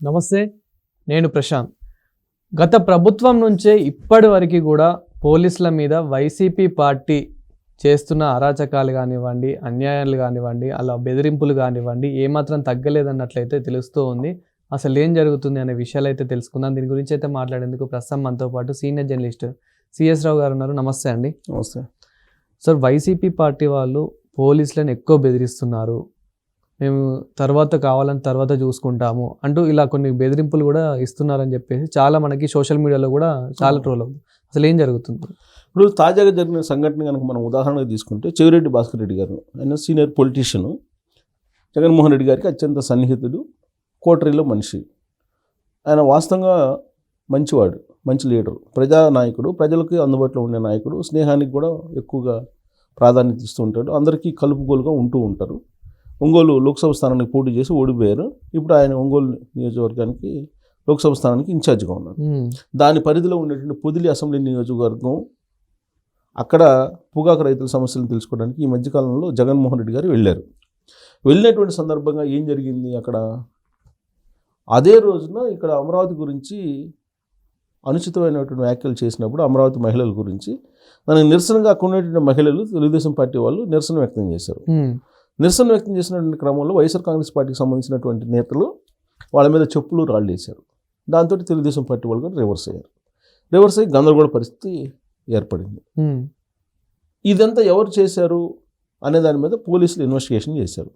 నమస్తే నేను ప్రశాంత్. గత ప్రభుత్వం నుంచే ఇప్పటి వరకు కూడా పోలీసుల మీద వైసీపీ పార్టీ చేస్తున్న అరాచకాలు కానివ్వండి అన్యాయాలు కానివ్వండి అలా బెదిరింపులు కానివ్వండి ఏమాత్రం తగ్గలేదన్నట్లయితే తెలుస్తూ ఉంది. అసలు ఏం జరుగుతుంది అనే విషయాలు అయితే తెలుసుకుందాం. దీని గురించి అయితే మాట్లాడేందుకు ప్రస్తుతం మనతో పాటు సీనియర్ జర్నలిస్ట్ సిఎస్ రావు గారు ఉన్నారు. నమస్తే అండి. నమస్తే. సార్ వైసీపీ పార్టీ వాళ్ళు పోలీసులను ఎక్కువ బెదిరిస్తున్నారు. మేము తర్వాత కావాలని తర్వాత చూసుకుంటాము అంటూ ఇలా కొన్ని బెదిరింపులు కూడా ఇస్తున్నారని చెప్పేసి చాలా మనకి సోషల్ మీడియాలో కూడా చాలా ట్రోల్ అవుతుంది. అసలు ఏం జరుగుతుంది? ఇప్పుడు తాజాగా జరిగిన సంఘటన కనుక మనం ఉదాహరణగా తీసుకుంటే చెవిరెడ్డి భాస్కర్ రెడ్డి గారు ఆయన సీనియర్ పొలిటీషియన్ జగన్మోహన్ రెడ్డి గారికి అత్యంత సన్నిహితుడు కోటరీలో మనిషి. ఆయన వాస్తవంగా మంచివాడు మంచి లీడరు ప్రజానాయకుడు ప్రజలకు అందుబాటులో ఉండే నాయకుడు స్నేహానికి కూడా ఎక్కువగా ప్రాధాన్యత ఇస్తూ ఉంటాడు అందరికీ కలుపుగోలుగా ఉంటూ ఉంటారు. ఒంగోలు లోక్సభ స్థానానికి పోటీ చేసి ఓడిపోయారు. ఇప్పుడు ఆయన ఒంగోలు నియోజకవర్గానికి లోక్సభ స్థానానికి ఇన్ఛార్జిగా ఉన్నారు. దాని పరిధిలో ఉండేటువంటి పొదిలి అసెంబ్లీ నియోజకవర్గం అక్కడ పొగాకు రైతుల సమస్యలను తెలుసుకోవడానికి ఈ మధ్యకాలంలో జగన్మోహన్ రెడ్డి గారు వెళ్ళారు. వెళ్ళినటువంటి సందర్భంగా ఏం జరిగింది అక్కడ? అదే రోజున ఇక్కడ అమరావతి గురించి అనుచితమైనటువంటి వ్యాఖ్యలు చేసినప్పుడు అమరావతి మహిళల గురించి దానికి నిరసనగా అక్కడ ఉన్నటువంటి మహిళలు తెలుగుదేశం పార్టీ వాళ్ళు నిరసన వ్యక్తం చేశారు. నిరసన వ్యక్తం చేసినటువంటి క్రమంలో వైఎస్ఆర్ కాంగ్రెస్ పార్టీకి సంబంధించినటువంటి నేతలు వాళ్ళ మీద చెప్పులు రాళ్ళు వేశారు. దాంతో తెలుగుదేశం పార్టీ వాళ్ళు కూడా రివర్స్ అయ్యారు. రివర్స్ అయ్యి గందరగోళ పరిస్థితి ఏర్పడింది. ఇదంతా ఎవరు చేశారు అనే దాని మీద పోలీసులు ఇన్వెస్టిగేషన్ చేశారు.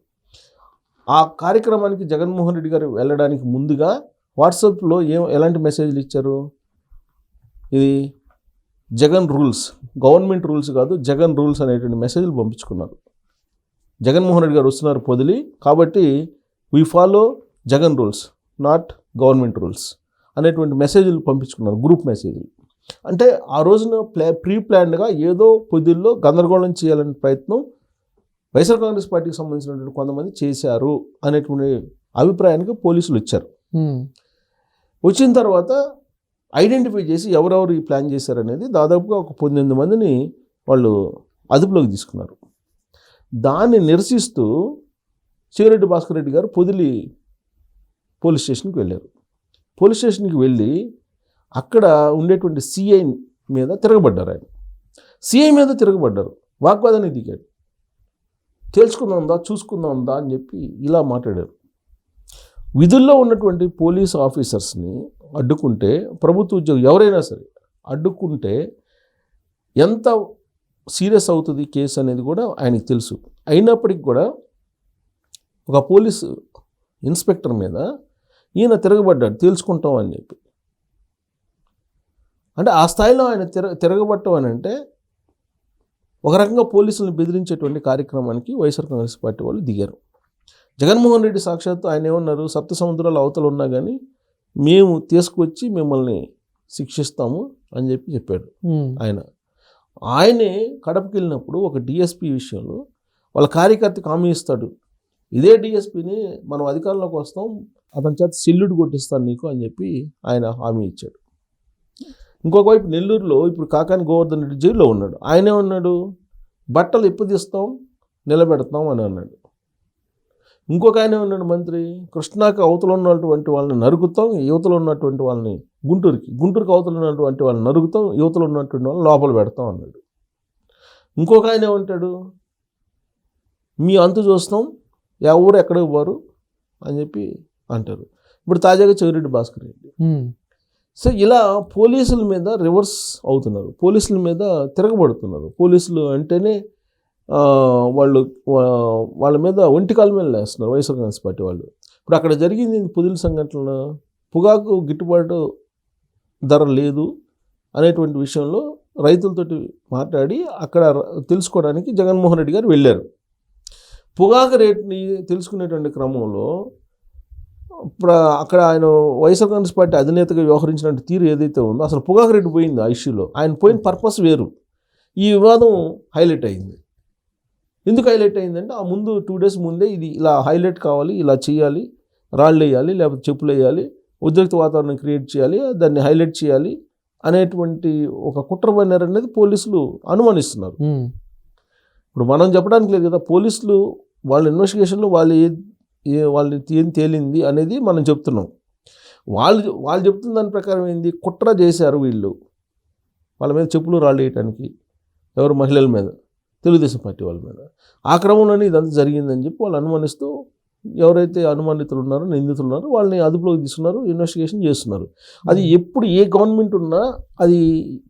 ఆ కార్యక్రమానికి జగన్మోహన్ రెడ్డి గారు వెళ్ళడానికి ముందుగా వాట్సాప్లో ఏం ఎలాంటి మెసేజ్లు ఇచ్చారు? ఇది జగన్ రూల్స్ గవర్నమెంట్ రూల్స్ కాదు జగన్ రూల్స్ అనేటువంటి మెసేజ్లు పంపించుకున్నారు. జగన్మోహన్ రెడ్డి గారు వస్తున్నారు పొదిలి. కాబట్టి we follow Jagan rules not government rules అనేటువంటి మెసేజ్లు పంపించుకున్నారు గ్రూప్ మెసేజ్లు అంటే ఆ రోజున ప్లే ప్రీ ప్లాన్డ్గా ఏదో పొద్దుల్లో గందరగోళం చేయాలనే ప్రయత్నం వైఎస్ఆర్ కాంగ్రెస్ పార్టీకి సంబంధించినటువంటి కొంతమంది చేశారు అనేటువంటి అభిప్రాయానికి పోలీసులు వచ్చారు. వచ్చిన తర్వాత ఐడెంటిఫై చేసి ఎవరెవరు ఈ ప్లాన్ చేశారనేది దాదాపుగా ఒక పద్దెనిమిది మందిని వాళ్ళు అదుపులోకి తీసుకున్నారు. దాన్ని నిరసిస్తూ చివరెడ్డి భాస్కర్ రెడ్డి గారు పొదిలి పోలీస్ స్టేషన్కి వెళ్ళారు. పోలీస్ స్టేషన్కి వెళ్ళి అక్కడ ఉండేటువంటి సిఐ మీద తిరగబడ్డారు ఆయన. సిఐ మీద తిరగబడ్డారు. వాగ్వాదానికి దిగాడు. తేల్చుకుందాందా చూసుకుందాందా అని చెప్పి ఇలా మాట్లాడారు. విధుల్లో ఉన్నటువంటి పోలీస్ ఆఫీసర్స్ని అడ్డుకుంటే ప్రభుత్వ ఉద్యోగం ఎవరైనా సరే అడ్డుకుంటే ఎంత సీరియస్ అవుతుంది కేసు అనేది కూడా ఆయనకి తెలుసు. అయినప్పటికీ కూడా ఒక పోలీసు ఇన్స్పెక్టర్ మీద ఈయన తిరగబడ్డాడు తేల్చుకుంటాం అని చెప్పి. అంటే ఆ స్థాయిలో ఆయన తిరగ తిరగబట్టం అని అంటే ఒక రకంగా పోలీసులను బెదిరించేటువంటి కార్యక్రమానికి వైఎస్ఆర్ కాంగ్రెస్ పార్టీ వాళ్ళు దిగారు. జగన్మోహన్ రెడ్డి సాక్షాత్తు ఆయన ఏమన్నారు? సప్త సముద్రాల అవతల ఉన్నా కానీ మేము తీసుకొచ్చి మిమ్మల్ని శిక్షిస్తాము అని చెప్పి చెప్పాడు. ఆయన. ఆయనే కడపకి వెళ్ళినప్పుడు ఒక డిఎస్పి విషయంలో వాళ్ళ కార్యకర్తకి హామీ ఇస్తాడు. ఇదే డిఎస్పిని మనం అధికారంలోకి వస్తాం అతని చేత సిల్లుడు కొట్టిస్తాను నీకు అని చెప్పి ఆయన హామీ ఇచ్చాడు. ఇంకొక వైపు నెల్లూరులో ఇప్పుడు కాకాని గోవర్ధన్ రెడ్డి జైల్లో ఉన్నాడు. ఆయనే ఉన్నాడు బట్టలు ఎప్పుడు తీస్తాం నిలబెడతాం అని అన్నాడు. ఇంకొక ఆయనే ఉన్నాడు మంత్రి కృష్ణాకి అవతల ఉన్నటువంటి వాళ్ళని నరుకుతాం యువతలో ఉన్నటువంటి వాళ్ళని గుంటూరుకి. గుంటూరుకి అవతల ఉన్నటువంటి వాళ్ళని నరుకుతాం యువతలో ఉన్నటువంటి వాళ్ళని లోపల పెడతాం అన్నాడు. ఇంకొక ఆయన ఏమంటాడు? మీ అంతు చూస్తాం ఎవరు ఎక్కడికి పోరు అని చెప్పి అంటారు. ఇప్పుడు తాజాగా చెవిరెడ్డి భాస్కర్ రెడ్డి. సో ఇలా పోలీసుల మీద రివర్స్ అవుతున్నారు. పోలీసుల మీద తిరగబడుతున్నారు. పోలీసులు అంటేనే వాళ్ళు వాళ్ళ మీద ఒంటికాల మీద లేస్తున్నారు వైఎస్ఆర్ కాంగ్రెస్ పార్టీ వాళ్ళు. ఇప్పుడు అక్కడ జరిగింది పుదిలి సంఘటన. పొగాకు గిట్టుబాటు ధర లేదు అనేటువంటి విషయంలో రైతులతోటి మాట్లాడి అక్కడ తెలుసుకోవడానికి జగన్మోహన్ రెడ్డి గారు వెళ్ళారు. పొగాకు రేట్ని తెలుసుకునేటువంటి క్రమంలో ఇప్పుడు అక్కడ ఆయన వైఎస్ఆర్ కాంగ్రెస్ పార్టీ అధినేతగా వ్యవహరించిన తీరు ఏదైతే ఉందో అసలు పొగాకు రేటు పోయింది ఆ ఇష్యూలో. ఆయన పోయిన పర్పస్ వేరు. ఈ వివాదం హైలైట్ అయింది. ఎందుకు హైలైట్ అయిందంటే ఆ ముందు టూ డేస్ ముందే ఇది ఇలా హైలైట్ కావాలి ఇలా చేయాలి రాళ్ళు వేయాలి లేకపోతే చెప్పులు వేయాలి ఉద్రిక్త వాతావరణం క్రియేట్ చేయాలి దాన్ని హైలైట్ చేయాలి అనేటువంటి ఒక కుట్ర పన్నారు అనేది పోలీసులు అనుమానిస్తున్నారు. ఇప్పుడు మనం చెప్పడానికి లేదు కదా పోలీసులు వాళ్ళ ఇన్వెస్టిగేషన్లో వాళ్ళు ఏ వాళ్ళకి ఏం తేలింది అనేది మనం చెప్తున్నాం. వాళ్ళు వాళ్ళు చెప్తున్న దాని ప్రకారం ఏంది? కుట్ర చేశారు వీళ్ళు. వాళ్ళ మీద చెప్పులు రాళ్ళు వేయటానికి ఎవరు మహిళల మీద తెలుగుదేశం పార్టీ వాళ్ళ మీద. ఆ క్రమంలోనే ఇదంతా జరిగిందని చెప్పి వాళ్ళు అనుమానిస్తూ ఎవరైతే అనుమానితులు ఉన్నారో నిందితులు ఉన్నారో వాళ్ళని అదుపులోకి తీసుకున్నారు ఇన్వెస్టిగేషన్ చేస్తున్నారు. అది ఎప్పుడు ఏ గవర్నమెంట్ ఉన్నా అది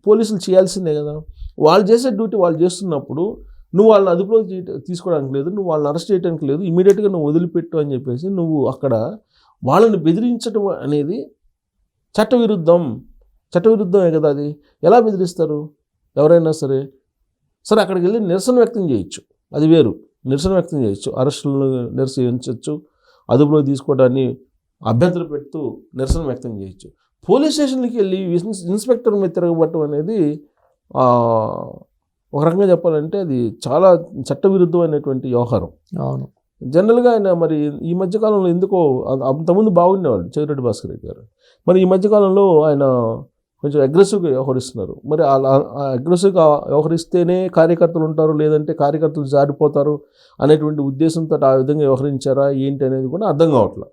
పోలీసులు చేయాల్సిందే కదా. వాళ్ళు చేసే డ్యూటీ వాళ్ళు చేస్తున్నప్పుడు నువ్వు వాళ్ళని అదుపులోకి తీసుకోవడానికి లేదు నువ్వు వాళ్ళని అరెస్ట్ చేయడానికి లేదు ఇమీడియట్గా నువ్వు వదిలిపెట్టు అని చెప్పేసి నువ్వు అక్కడ వాళ్ళని బెదిరించడం అనేది చట్టవిరుద్ధం. చట్టవిరుద్ధమే కదా అది. ఎలా బెదిరిస్తారు? ఎవరైనా సరే. సరే అక్కడికి వెళ్ళి నిరసన వ్యక్తం చేయొచ్చు. అది వేరు. నిరసన వ్యక్తం చేయొచ్చు అరెస్టులను నిరసించవచ్చు అదుపులో తీసుకోవడాన్ని అభ్యంతరం పెడుతూ నిరసన వ్యక్తం చేయొచ్చు. పోలీస్ స్టేషన్కి వెళ్ళి ఇన్స్- ఇన్స్పెక్టర్ మీద తిరగబట్టడం అనేది ఒక రకంగా చెప్పాలంటే అది చాలా చట్టవిరుద్ధమైనటువంటి వ్యవహారం. అవును. జనరల్గా ఆయన మరి ఈ మధ్యకాలంలో ఎందుకో అంత- అంతకుముందు బాగుండేవాళ్ళు చెవిరెడ్డి భాస్కర్ రెడ్డి గారు. మరి ఈ మధ్యకాలంలో ఆయన కొంచెం అగ్రెసివ్గా వ్యవహరిస్తున్నారు. మరి అలా అగ్రెసివ్గా వ్యవహరిస్తేనే కార్యకర్తలు ఉంటారు లేదంటే కార్యకర్తలు జారిపోతారు అనేటువంటి ఉద్దేశంతో ఆ విధంగా వ్యవహరించారా ఏంటి అనేది కూడా అర్థం కావట్లేదు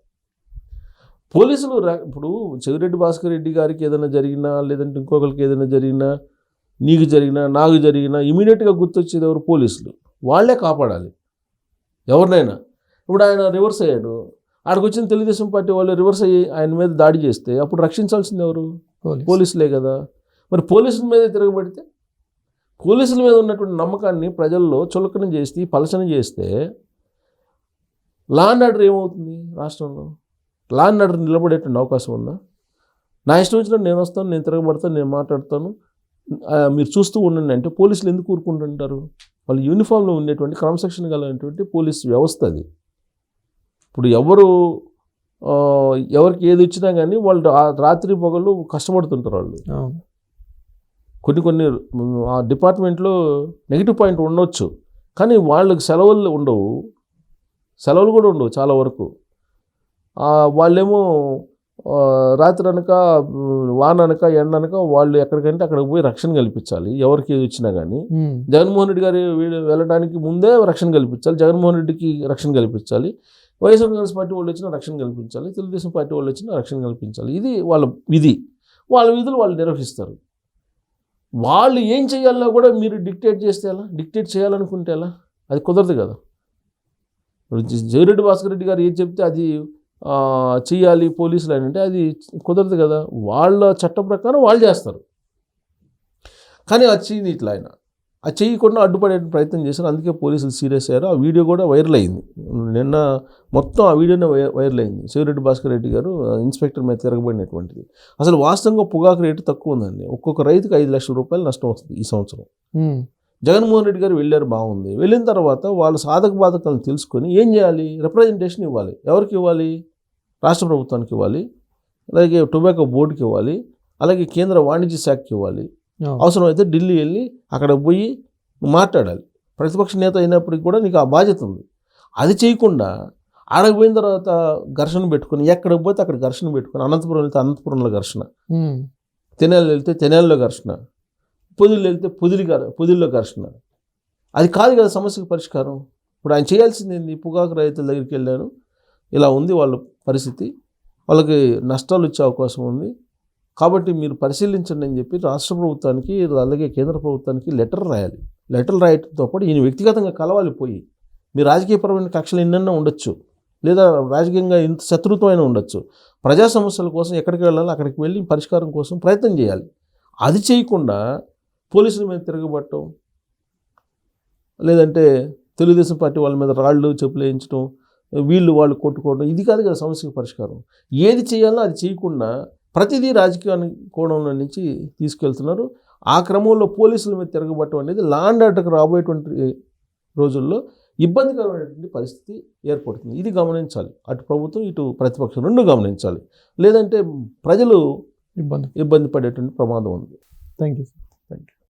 పోలీసులు రా- ఇప్పుడు చెవిరెడ్డి భాస్కర్ రెడ్డి గారికి ఏదైనా జరిగినా లేదంటే ఇంకొకరికి ఏదైనా జరిగినా నీకు జరిగినా నాకు జరిగినా ఇమీడియట్గా గుర్తొచ్చేది ఎవరు? పోలీసులు. వాళ్ళే కాపాడాలి. ఎవరినైనా. ఇప్పుడు ఆయన రివర్స్ అయ్యాడు. ఆడికి వచ్చిన తెలుగుదేశం పార్టీ వాళ్ళు రివర్స్ అయ్యి ఆయన మీద దాడి చేస్తే అప్పుడు రక్షించాల్సింది ఎవరు? పోలీస్. పోలీసులే కదా. మరి పోలీసుల మీద తిరగబడితే? పోలీసుల మీద ఉన్నటువంటి నమ్మకాన్ని ప్రజల్లో చులకన చేసి పలచన చేస్తే లా అండ్ ఆర్డర్ ఏమవుతుంది రాష్ట్రంలో? లా అండ్ ఆర్డర్ నిలబడేటువంటి అవకాశం ఉందా? నా ఇష్టం వచ్చినట్టు నేను వస్తాను నేను తిరగబడతాను నేను మాట్లాడతాను. మీరు చూస్తూ ఉండండి అంటే పోలీసులు ఎందుకు ఊరుకుంటుంటారు? వాళ్ళు యూనిఫామ్లో ఉండేటువంటి క్రమశిక్షణ కలిగినటువంటి పోలీస్ వ్యవస్థ అది. ఇప్పుడు ఎవరు ఎవరికి ఏది వచ్చినా కానీ వాళ్ళు ఆ రాత్రి పగలు కష్టపడుతుంటారు వాళ్ళు. కొన్ని కొన్ని ఆ డిపార్ట్మెంట్లో నెగిటివ్ పాయింట్ ఉండొచ్చు. కానీ వాళ్ళకి సెలవులు ఉండవు. సెలవులు కూడా ఉండవు చాలా వరకు. వాళ్ళేమో రాత్రి అనక వాన అనక ఎండ అనక వాళ్ళు ఎక్కడికంటే అక్కడికి పోయి రక్షణ కల్పించాలి. ఎవరికి ఏది వచ్చినా కానీ. జగన్మోహన్ రెడ్డి గారి వీళ్ళు వెళ్ళడానికి ముందే రక్షణ కల్పించాలి. జగన్మోహన్ రెడ్డికి రక్షణ కల్పించాలి. వైఎస్ఆర్ కాంగ్రెస్ పార్టీ వాళ్ళు వచ్చినా రక్షణ కల్పించాలి తెలుగుదేశం పార్టీ వాళ్ళు వచ్చినా రక్షణ కల్పించాలి. ఇది వాళ్ళ విధి. వాళ్ళ విధులు వాళ్ళు నిర్వహిస్తారు. వాళ్ళు ఏం చేయాలన్నా కూడా మీరు డిక్టేట్ చేస్తే ఎలా? డిక్టేట్ చేయాలనుకుంటే ఎలా? అది కుదరదు కదా. జయరెడ్డి భాస్కర్ రెడ్డి గారు ఏం చెప్తే అది చేయాలి పోలీసులు అని అంటే అది కుదరదు కదా. వాళ్ళ చట్టం ప్రకారం వాళ్ళు చేస్తారు. కానీ అది ఇట్లా ఆయన అది చేయకుండా అడ్డుపడే ప్రయత్నం చేశారు. అందుకే పోలీసులు సీరియస్ అయ్యారు. ఆ వీడియో కూడా వైరల్ అయింది. నిన్న మొత్తం ఆ వీడియోనే వై- వైరల్ అయింది. శివరెడ్డి భాస్కర్ రెడ్డి గారు ఇన్స్పెక్టర్ మీద తిరగబడినటువంటిది. అసలు వాస్తవంగా పొగాకు రేటు తక్కువ ఉందండి. ఒక్కొక్క రైతుకి ఐదు లక్షల రూపాయలు నష్టం వస్తుంది ఈ సంవత్సరం. జగన్మోహన్ రెడ్డి గారు వెళ్ళారు బాగుంది. వెళ్ళిన తర్వాత వాళ్ళ సాధక బాధకాలను తెలుసుకొని ఏం చేయాలి? రిప్రజెంటేషన్ ఇవ్వాలి. ఎవరికి ఇవ్వాలి? రాష్ట్ర ప్రభుత్వానికి ఇవ్వాలి. అలాగే టొబాకో బోర్డుకి ఇవ్వాలి. అలాగే కేంద్ర వాణిజ్య శాఖకి ఇవ్వాలి. అవసరమైతే ఢిల్లీ వెళ్ళి అక్కడ పోయి మాట్లాడాలి. ప్రతిపక్ష నేత అయినప్పటికీ కూడా నీకు ఆ బాధ్యత ఉంది. అది చేయకుండా ఆడకు పోయిన తర్వాత ఘర్షణ పెట్టుకొని ఎక్కడికి పోతే అక్కడ ఘర్షణ పెట్టుకొని అనంతపురం వెళ్తే అనంతపురంలో ఘర్షణ. ఉమ్. తెనాలి వెళ్తే తెనాలిలో ఘర్షణ. పొదిలి వెళ్తే పొదిలి పొదిలిలో ఘర్షణ. అది కాదు కదా సమస్యకు పరిష్కారం. ఇప్పుడు ఆయన చేయాల్సింది ఏంది? పొగాకు రైతుల దగ్గరికి వెళ్ళాను. ఇలా ఉంది వాళ్ళ పరిస్థితి. వాళ్ళకి నష్టాలు వచ్చే అవకాశం ఉంది. కాబట్టి మీరు పరిశీలించండి అని చెప్పి రాష్ట్ర ప్రభుత్వానికి అలాగే కేంద్ర ప్రభుత్వానికి లెటర్ రాయాలి. లెటర్ రాయటంతో పాటు ఈయన వ్యక్తిగతంగా కలవాలి పోయి. మీ రాజకీయపరమైన కక్షలు ఎన్నైనా ఉండొచ్చు. లేదా రాజకీయంగా ఇంత శత్రుత్వమైన ఉండొచ్చు. ప్రజా సమస్యల కోసం ఎక్కడికి వెళ్ళాలో అక్కడికి వెళ్ళి పరిష్కారం కోసం ప్రయత్నం చేయాలి. అది చేయకుండా పోలీసుల మీద తిరగబట్టడం లేదంటే తెలుగుదేశం పార్టీ వాళ్ళ మీద రాళ్ళు చెప్పులు వేయించడం వీళ్ళు వాళ్ళు కొట్టుకోవడం ఇది కాదు కదా సమస్యకు పరిష్కారం. ఏది చేయాలో అది చేయకుండా ప్రతిదీ రాజకీయాన్ని కోణంలో నుంచి తీసుకెళ్తున్నారు. ఆ క్రమంలో పోలీసుల మీద తిరగబట్టడం అనేది లా అండ్ ఆర్డర్కి రాబోయేటువంటి రోజుల్లో ఇబ్బందికరమైనటువంటి పరిస్థితి ఏర్పడుతుంది. ఇది గమనించాలి. అటు ప్రభుత్వం ఇటు ప్రతిపక్షం రెండు గమనించాలి. లేదంటే ప్రజలు ఇబ్బంది. ఇబ్బంది పడేటువంటి ప్రమాదం ఉంది. Thank you thank you